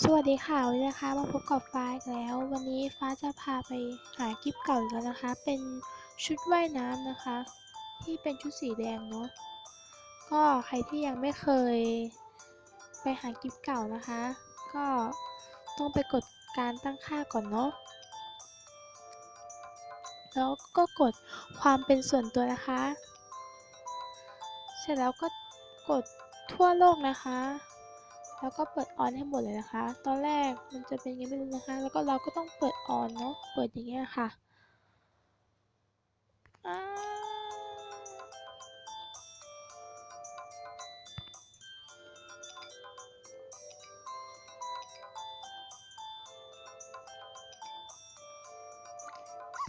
สวัสดีค่ะวันนี้นะคะมาพบกับฟ้าอีกแล้ว วันนี้ฟ้าจะพาไปหากิฟเก่าอีกแล้วนะคะ เป็นชุดว่ายน้ำนะคะ ที่เป็นชุดสีแดงเนาะก็ใครที่ยังไม่เคยไปหากิฟเก่านะคะ ก็ต้องไปกดการตั้งค่าก่อนเนาะแล้วก็กดความเป็นส่วนตัวนะคะ เสร็จแล้วก็กดทั่วโลกนะคะ แล้วก็เปิดออนให้หมดเลยนะคะ ตอนแรกมันจะเป็นยังไงไม่รู้นะคะ แล้วก็เราก็ต้องเปิดออนเนาะ เปิดอย่างเงี้ยค่ะ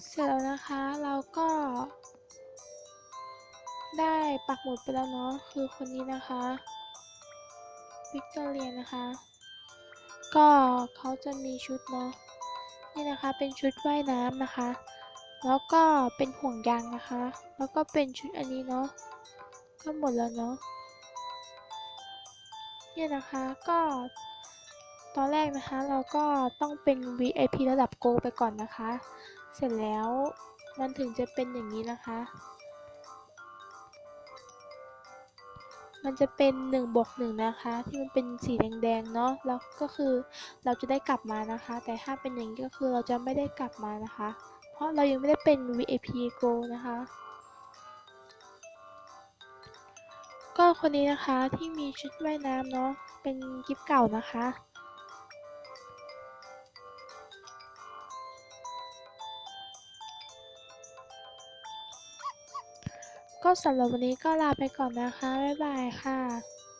เสร็จแล้วนะคะเราก็ ได้ปักหมุดไปแล้วเนาะคือคนนี้นะคะ วิกตอเรียนะคะ ก็เขาจะมีชุดเนาะนี่นะคะเป็นชุดว่ายน้ำนะคะ แล้วก็เป็นห่วงยางนะคะ แล้วก็เป็นชุดอันนี้เนาะก็หมดแล้วเนาะเนี่ยนะคะก็ตอนแรกนะคะเราก็ต้องเป็น VIP ระดับโกไปก่อนนะคะ เสร็จแล้วมันถึงจะเป็นอย่างนี้นะคะ มันจะเป็น1บวก1นะคะ ที่มันเป็นสีแดงๆเนาะแล้วก็คือเราจะได้กลับมานะคะ แต่ถ้าเป็นอย่างนี้ก็คือเราจะไม่ได้กลับมานะคะ เพราะเรายังไม่ได้เป็น VIP Go นะคะ ก็คนนี้นะคะที่มีชุดว่ายน้ำเนาะเป็นกิฟต์เก่านะคะ ก็สำหรับวันนี้ก็ลาไปก่อนนะคะ บ๊ายบายค่ะ